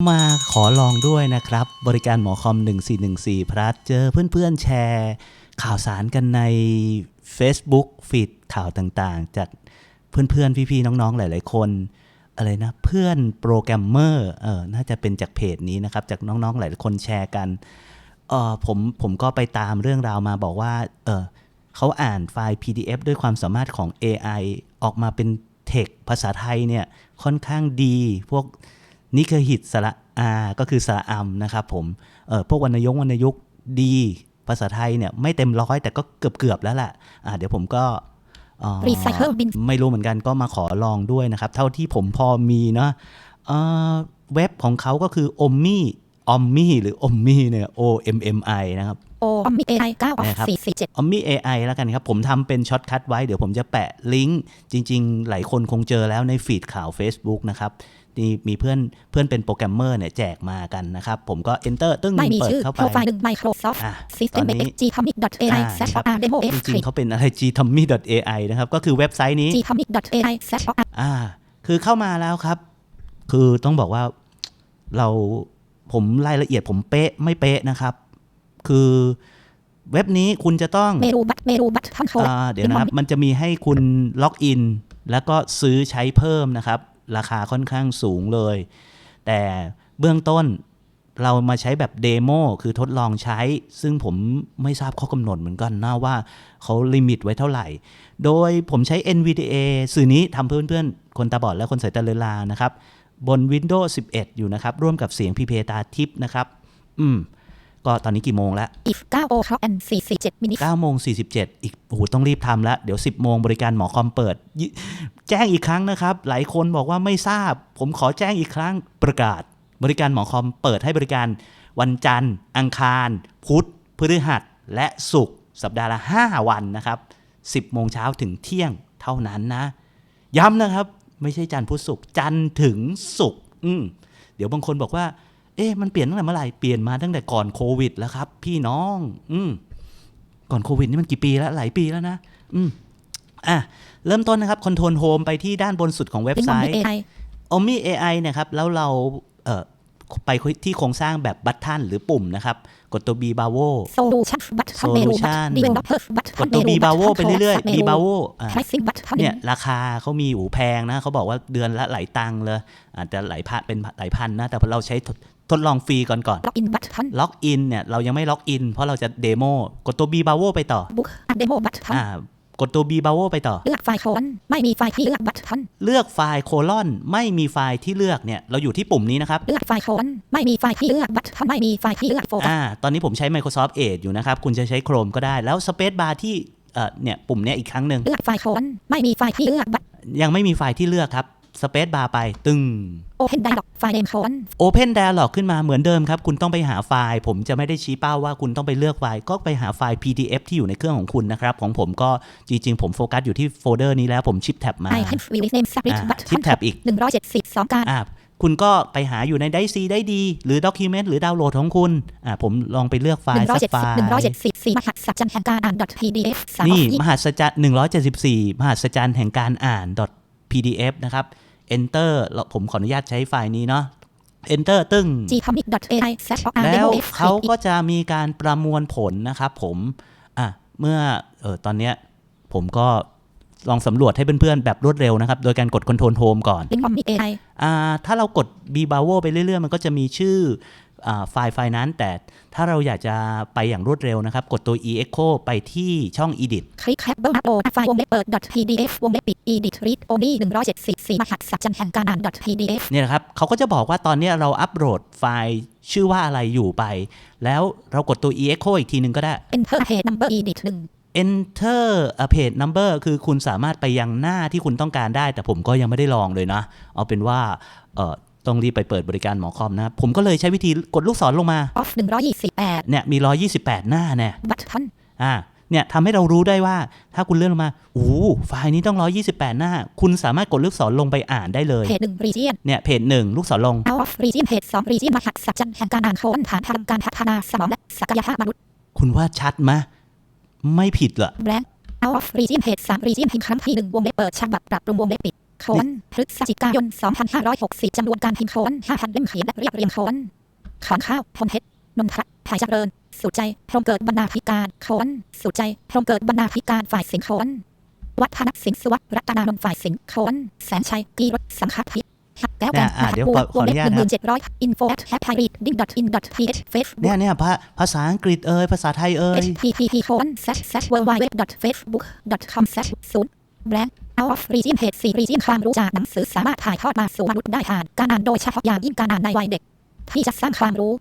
มาขอลองด้วยนะครับ บริการหมอคอม 1414 พลัสเจอเพื่อนๆแชร์ ข่าวสารกันใน Facebook ฟีดข่าวต่างๆ จากเพื่อนๆ พี่ๆ น้องๆ หลายๆ คน อะไรนะ เพื่อนโปรแกรมเมอร์เออน่าจะเป็นจากเพจนี้นะครับ จากน้องๆ หลายคนแชร์กันเออผมผมก็ไปตามเรื่องราวมาบอกว่าเออเขาอ่านไฟล์ PDF ด้วยความสามารถของ AI ออกมาเป็นเทคภาษาไทยเนี่ยค่อนข้างดีพวก นิเคหิตสระอาก็คือสระอัมนะครับผมเออพวกวรรณยงวรรณยุกต์ดีภาษาไทยเนี่ยไม่เต็มร้อยแต่ก็เกือบเกือบๆแล้วแหละอ่าเดี๋ยวผมก็เอ่อ Recycle bin ไม่รู้เหมือนกันก็มาขอลองด้วยนะครับ เท่าที่ผมพอมีเนาะเอ่อเว็บของเขาก็คือ o m m i o m m i หรือ o m m i เนี่ย O M M I นะครับโออมีเอไอเก้าออฟนะครับสี่สี่เจ็ดออมมี่ AI แล้วกันครับ ผมทำเป็นช็อตคัทไว้ เดี๋ยวผมจะแปะลิงก์ จริง ๆ หลายคนคงเจอแล้วในฟีดข่าว Facebook นะครับ นี่มีเพื่อนเพื่อนเป็นโปรแกรมเมอร์เนี่ยแจกมากันนะครับ ผมก็ enter ตึ้งไม่มีเปิดชื่อเข้าไปโปรไฟล์หนึ่ง Microsoft อะ System ตอนนี้ X Gtomic AI อ่า slash ครับ r demo จ x ริงๆเขาเป็นอะไร gtommy.ai นะครับ ก็คือเว็บไซต์นี้ Gtomic AI slash r อ่า คือเข้ามาแล้วครับ คือต้องบอกว่าเราผมรายละเอียดผมเป๊ะไม่เป๊ะนะครับ คือเว็บนี้คุณจะต้องเมรูบัตเมรูบัตท่านโคอ่าเดี๋ยวนะครับ มันจะมีให้คุณล็อกอิน แล้วก็ซื้อใช้เพิ่มนะครับ ราคาค่อนข้างสูงเลย แต่เบื้องต้นเรามาใช้แบบเดโมคือทดลองใช้ ซึ่งผมไม่ทราบข้อกำหนดเหมือนกันนะว่าเขาลิมิตไว้เท่าไหร่ โดยผมใช้ NVDA สื่อนี้ทำเพื่อนๆ คนตาบอดและคนสายตาเลือนลานะครับ บน Windows 11 อยู่นะครับ ร่วมกับเสียงพีเพตาทิปนะครับ อืม ก็ตอนนี้กี่โมงแล้วอีฟเก้าโอครอ n สี่สี่เจ็ดมินิ9โมง47 อีกโอ้โหต้องรีบทำแล้ว เดี๋ยว 10 โมงบริการหมอคอมเปิดยิแจ้งอีกครั้งนะครับ หลายคนบอกว่าไม่ทราบ ผมขอแจ้งอีกครั้งประกาศ บริการหมอคอมเปิดให้บริการวันจันทร์ อังคาร พุธพฤหัสและศุกร์สัปดาห์ละ 5 วันนะครับ 10 โมงเช้าถึงเที่ยงเท่านั้นนะ ย้ำนะครับ ไม่ใช่จันทร์พุธศุกร์จันทร์ถึงศุกร์อืมเดี๋ยวบางคนบอกว่า เอ๊ะมันเปลี่ยนตั้งแต่เมื่อไหร่เปลี่ยนมาตั้งแต่ก่อนโควิด แล้วครับ พี่น้อง อืมก่อนโควิดนี่มันกี่ปีแล้วหลายปีแล้วนะ อืมอะเริ่มต้นนะครับคอนโทรลโฮมไปที่ด้านบนสุดของเว็บลิงไซก์ต์เอไอ o m i AI นะครับ แล้วเราเอ่อไปที่โครงสร้างแบบบัตทันหรือปุ่มนะครับ กดตัว B b a v o โซลูชันบัตท่านเมรูบัต Solution ดีเวลลอปเปอร์บัตกท่าดนเมตัวรู B b a v o ไปเรื่อยๆ B b a v o อะไพรซิ่งบัตท่านเนี่ยราคาเขามีอูแพงนะเขาบอกว่าเดือนละหลายตังค์เลยอาจจะหลายพันเป็นหลายพันนะ แต่พอเราใช้ ทดทดลองฟรีก่อนก่อนล็อกอินบัตท่านล็อกอินเนี่ยเรายังไม่ล็อกอินเพราะเราจะเดโมกดตัว B b a v o ไปต่อบุ๊กอัดเดโมบัตท่านอ่ากดตัว B b a v o ไปต่อ เลือกไฟล์โคนไม่มีไฟล์ที่เลือกบัตท่านเลือกไฟล์โคลอนไม่มีไฟล์ที่เลือกเนี่ยเราอยู่ที่ปุ่มนี้นะครับเลือกไฟล์โคนไม่มีไฟล์ที่เลือกบัตท่านไม่มีไฟล์ที่เลือกโฟกัสอ่าตอนนี้ผมใช้ Microsoft Edge อยู่นะครับคุณจะใช้ Chrome ก็ได้แล้ว Space Bar ที่เอ่อเนี่ยปุ่มเนี้ยอีกครั้งหนึ่งเลือกไฟล์โคนไม่มีไฟล์ที่เลือกบัตยังไม่มีไฟล์ที่เลือกครับ Space Bar ไปตึงโอเพนไดร็อกไฟล์เนมโคน Open Dialog ขึ้นมาเหมือนเดิมครับ คุณต้องไปหาไฟล์ ผมจะไม่ได้ชี้เป้าว่าคุณต้องไปเลือกไฟล์ ก็ไปหาไฟล์ PDF ที่อยู่ในเครื่องของคุณนะครับ ของผมก็จริงๆ ผมโฟกัสอยู่ที่โฟลเดอร์นี้แล้วผมชิปแท็บมา ไอเฮนวิลิสเนมซับริอ่าบัตชิปแท็บอีก หนึ่งร้อยเจ็ดสิบสองการ อ่าคุณก็ไปหาอยู่ในได้ซีได้ดี หรือ Document หรือดาวน์โหลดของคุณอ่าผมลองไปเลือกไฟหนึ่ล์งร้อยสัเจ็กดไฟสิบล์ หนึ่งร้อยเจ็ดสิบสี่มหัศจรรย์แห่งการอ่าน .pdf สามนี่ยี่มหัศจรรย์174 มหัศจรรย์แห่งการอ่าน .pdf นะครับ enter แล้วผมขออนุญาตใช้ไฟล์นี้เนาะ enter ตึ้งจีคอมิก .ai slash r แล้ว demo f เขาก็จะมีการประมวลผลนะครับผมอะเมื่อเออตอนเนี้ยผมก็ลองสำรวจให้เพื่อนๆ แบบรวดเร็วนะครับ โดยการกด Control Home ก่อนลิงก์คอมิก ai อ่า ถ้าเรากด b b a v o ไปเรื่อยๆ มันก็จะมีชื่ออ่า ไฟล์ไฟล์นั้น แต่ถ้าเราอยากจะไปอย่างรวดเร็วนะครับ กดตัว e echo ไปที่ช่อง edit คลิกแคปเบิลอัพโหลดไฟล์วงเล็บเปิด .pdf วงเล็บปิด edit read only หนึ่งร้อยเจ็ดสิบสี่มหัศจรรย์แห่งการอ่าน .pdf เนี่ยนะครับเขาก็จะบอกว่าตอนเนี้ยเราอัปโหลดไฟล์ชื่อว่าอะไรอยู่ไป แล้วเรากดตัว e echo อีกทีหนึ่งก็ได้ enter page number edit หนึ่ง enter a page number คือคุณสามารถไปยังหน้าที่คุณต้องการได้ แต่ผมก็ยังไม่ได้ลองเลยนะ เอาเป็นว่าเอ่อ ต้องรีบไปเปิดบริการหมอคอมนะครับ ผมก็เลยใช้วิธีกดลูกศรลงมา off หนึ่งร้อยยี่สิบแปดเนี่ยมี 128 หน้าเนี่ย button อ่าเนี่ยทำให้เรารู้ได้ว่าถ้าคุณเลื่อนลงมาโอ้โหไฟล์นี้ต้อง 128 หน้า คุณสามารถกดลูกศรลงไปอ่านได้เลยเพจหนึ่ง region เนี่ยเพจหนึ่งลูกศรลง out of region เพจสอง region มหัศจรรย์แห่งการอ่านโคนฐานทางการพัฒนาสมองและศักยภาพมนุษย์ คุณว่าชัดไหมไม่ผิดเหรอ blank out of region เพจสาม region พิมพ์ครั้งที่หนึ่งวงเล็บเปิดฉบับปรับปรุงวงเล็บปิด โค้นพฤศจิกายน 2560จำนวนการพิมพ์โค้น5,000เล่มเขียนและเรียบเรียงโค้นขอนข้าวพรหมเพชรนนทรัตน์ภายเจริญ สุใจ พรหมเกิดบรรณาธิการโค้นสุใจ พรหมเกิดบรรณาธิการฝ่ายสิงห์โค้นวัฒนสิงห์สุวัฒน์รัตนานนท์ฝ่ายสิงห์โค้นแสนชัยกีรถสังฆพิษหักแก้วแกเนี่ยนอะเดี๋ยวขอขออนุญาตหนึ่งหนะมื่นเจ็ดร้อยอินโฟแฮปไพรีดดิ้งดอทอินดอทพีเอชเฟซบุ๊เนี่กยเนี่ยภาภาษาอังกฤษเอ่ยภาษาไทยเอ่ย http colon slash slash w w w facebook com slash ศูนย์ blank out of region เพจสี่ region ความรู้จากหนังสือสามารถถ่ายทอดมาสู่มนุษย์ได้ผ่านการอ่านโดยเฉพาะอย่างยิ่งการอ่านในวัยเด็ก ที่จะสร้างความรู้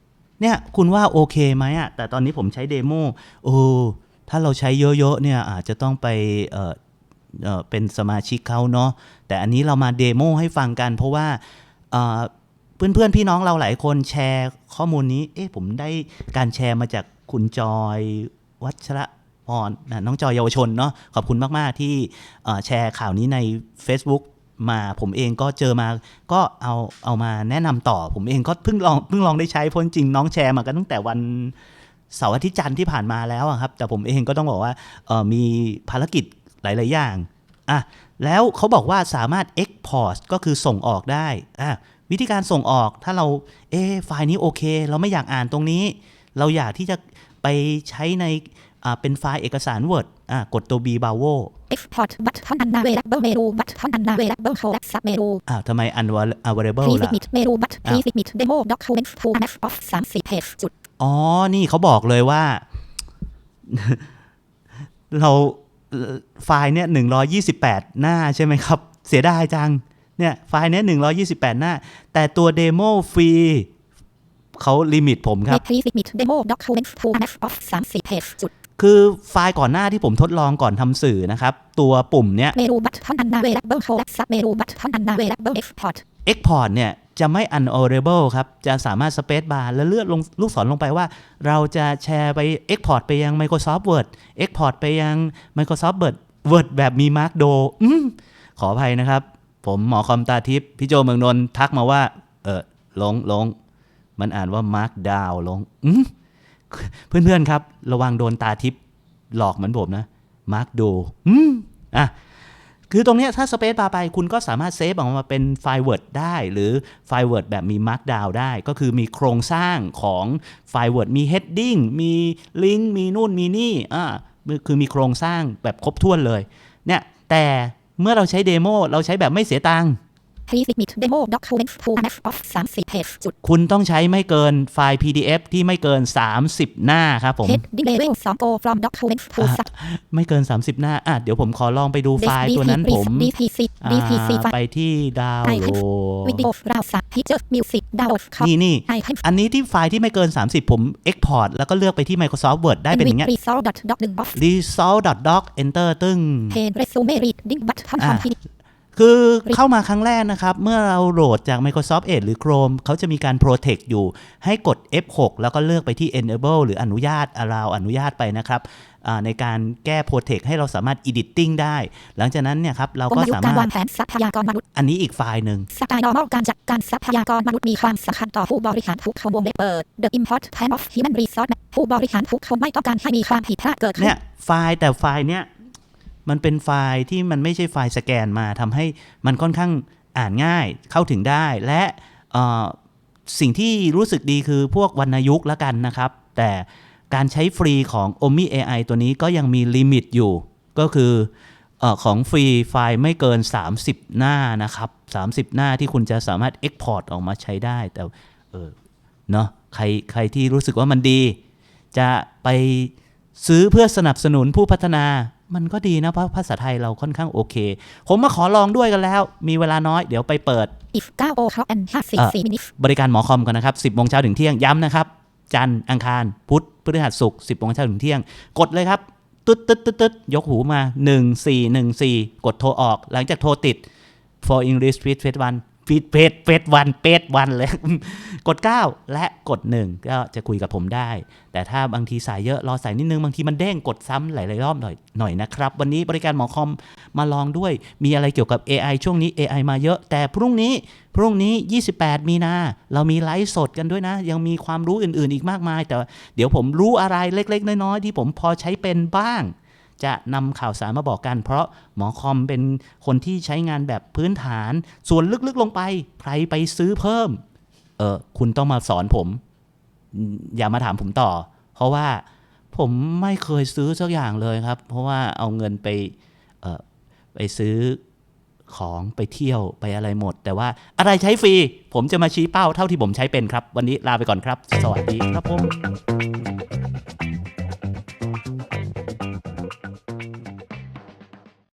เนี่ยคุณว่าโอเคไหมอะแต่ตอนนี้ผมใช้เดโมโอ้ถ้าเราใช้เยอะๆเนี่ยอาจจะต้องไปเออเออเป็นสมาชิกเขาเนาะแต่อันนี้เรามาเดโมให้ฟังกัน เพราะว่าเอ่อเพื่อนๆพี่น้องเราหลายคนแชร์ข้อมูลนี้ เอ๊ะผมได้การแชร์มาจากคุณจอย วัชระ พรนะน้องจอยเยาวชนเนาะขอบคุณมาก ๆ ที่แชร์ข่าวนี้ใน Facebook มาผมเองก็เจอมาก็เอาเอามาแนะนำต่อ ผมเองก็เพิ่งลองเพิ่งลองได้ใช้เพราะจริงน้องแชร์มากันตั้งแต่วันเสาร์อาทิตย์จันทร์ที่ผ่านมาแล้วครับ แต่ผมเองก็ต้องบอกว่ามีภารกิจหลาย ๆ อย่างอะแล้วเขาบอกว่าสามารถ Export ก็คือส่งออกได้อะวิธีการส่งออกถ้าเราเอไฟล์นี้โอเค เราไม่อยากอ่านตรงนี้ เราอยากที่จะไปใช้ใน เป็นไฟล์เอกสาร Word อะกดตัว B Bravo export button unavailable menu button unavailable collect sub menu อ้าวทำไม unavailable please ล่ะ submit menu but please submit demo document to map of 30 page จุดอ๋อ นี่เขาบอกเลยว่า เราเอ่อไฟล์เนี่ยหนึ่งร้อยี่สิบแปดหน้าใช่ไหมครับ เสียดายจัง เนี่ย ไฟล์เนี้ยหนึ่งร้อยี่สิบแปดหน้า แต่ตัวเดโมฟรีเขาลิมิตผมครับ please submit demo document to map of 30 page จุด คือไฟล์ก่อนหน้าที่ผมทดลองก่อนทำสื่อนะครับ ตัวปุ่มเนี้ย menu button unavailable collect sub menu button unavailable export Export เนี่ยจะไม่ unavailable ครับ จะสามารถ Space Bar แล้วเลื่อนลงลูกศรลงไปว่า เราจะแชร์ไป Export ไปยัง Microsoft Word Export ไปยัง Microsoft Word Word แบบมี Mark Do อืมขออภัยนะครับ ผมหมอคอมตาทิพย์พี่โจเมืองนนท์ทักมาว่า เออลงลงมันอ่านว่า Mark Down ลงอืม เพื่อนๆครับ ระวังโดนตาทิพย์หลอกเหมือนผมนะ Mark Do อืมอะคือตรงนี้ถ้าสเปซบาไปคุณก็สามารถเซฟออกมาเป็นไฟล์ Word ได้ หรือไฟล์ Word แบบมี Markdown ได้ ก็คือมีโครงสร้างของไฟล์ Word มี heading มีลิงก์มีนู่นมีนี่อ่าคือมีโครงสร้างแบบครบถ้วนเลยเนี่ยแต่เมื่อเราใช้เดโมเราใช้แบบไม่เสียตังค์ please submit demo document to map of 30 page จุดคุณต้องใช้ไม่เกินไฟล์ PDF ที่ไม่เกิน 30 หน้าครับผม heading level 2 go from document to อะ sub ไม่เกิน 30 หน้าอะเดี๋ยวผมขอลองไปดูไฟล์ตัวนั้นผม DPC อ่า DPC ไฟไปที่ดาวน์โหลวิดีดโอราวสักพิเจอร์มิวสิกดาวน์คอมนี่นี่ไอเทมอันนี้ที่ไฟล์ที่ไม่เกิน 30 ผม Export แล้วก็เลือกไปที่ Microsoft Word ได้เป็นอย่างเงี้ยรีซอลดอทดอกหนึ่งบ็อก result.doc enter ตึ้ง เพนเรซูเมรีดดิ้งบัตทอนคอมพิวคือเข้ามาครั้งแรกนะครับ เมื่อเราโหลดจาก Microsoft Edge หรือ Chrome เขาจะมีการ protect อยู่ ให้กด F6 แล้วก็เลือกไปที่ enable หรืออนุญาต allow อนุญาตไปนะครับอ่าในการแก้ protect ให้เราสามารถ editing ได้ หลังจากนั้นเนี่ยครับ เรากก็ลยุทสาธ์การมารวาถงแผนทรัพยากรมนุษย์ อันนี้อีกไฟล์หนึ่งสไตล์ normal การจัดการทรัพยากรมนุษย์มีความสำคัญต่อผู้บริหารทุกคนวงเล็บเปิด the important of human resource ผู้บริหารทุกคนไม่ต้องการให้มีความผิดพลาดเกิดขึ้เนี่นยไฟล์แต่ไฟล์เนี้ย มันเป็นไฟล์ที่มันไม่ใช่ไฟล์สแกนมาทำให้มันค่อนข้างอ่านง่ายเข้าถึงได้ และสิ่งที่รู้สึกดีคือพวกวรรณยุกต์ละกันนะครับ แต่การใช้ฟรีของ Omi AI ตัวนี้ก็ยังมีลิมิตอยู่ ก็คือเออของฟรีไฟล์ไม่เกิน 30 หน้านะครับ 30 หน้าที่คุณจะสามารถ Export ออกมาใช้ได้ แต่เออเนาะใครใครที่รู้สึกว่ามันดี จะไปซื้อเพื่อสนับสนุนผู้พัฒนา มันก็ดีนะเพราะภาษาไทยเราค่อนข้างโอเค ผมมาขอลองด้วยกันแล้ว มีเวลาน้อยเดี๋ยวไปเปิด if 9 o clock and 54 minutes บริการหมอคอมกันนะครับ 10โมงเช้าถึงเที่ยงย้ำนะครับ จันทร์อังคาร พุธพฤหัสศุกร์10โมงเช้าถึงเที่ยง กดเลยครับ ตึ๊ดตึ๊ดตึ๊ดตึ๊ดยกหูมา 1414 กดโทรออก หลังจากโทรติด for English please press one please press press one press one เลย กด 9 และกด 1 ก็จะคุยกับผมได้ แต่ถ้าบางทีสายเยอะรอสายนิดนึง บางทีมันเด้งกดซ้ำหลายๆรอบหน่อยหน่อยนะครับ วันนี้บริการหมอคอมมาลองด้วย มีอะไรเกี่ยวกับ AI ช่วงนี้ AI มาเยอะ แต่พรุ่งนี้พรุ่งนี้ 28 มีนา เรามีไลฟ์สดกันด้วยนะ ยังมีความรู้อื่นๆ อีกมากมาย แต่เดี๋ยวผมรู้อะไรเล็ก ๆ น้อยๆที่ผมพอใช้เป็นบ้าง จะนำข่าวสารมาบอกกัน เพราะหมอคอมเป็นคนที่ใช้งานแบบพื้นฐาน ส่วนลึกๆลงไป ใครไปซื้อเพิ่ม เออคุณต้องมาสอนผม อย่ามาถามผมต่อ เพราะว่าผมไม่เคยซื้อสักอย่างเลยครับ เพราะว่าเอาเงินไปเออไปซื้อของไปเที่ยวไปอะไรหมด แต่ว่าอะไรใช้ฟรี ผมจะมาชี้เป้าเท่าที่ผมใช้เป็นครับ วันนี้ลาไปก่อนครับ สวัสดีครับผม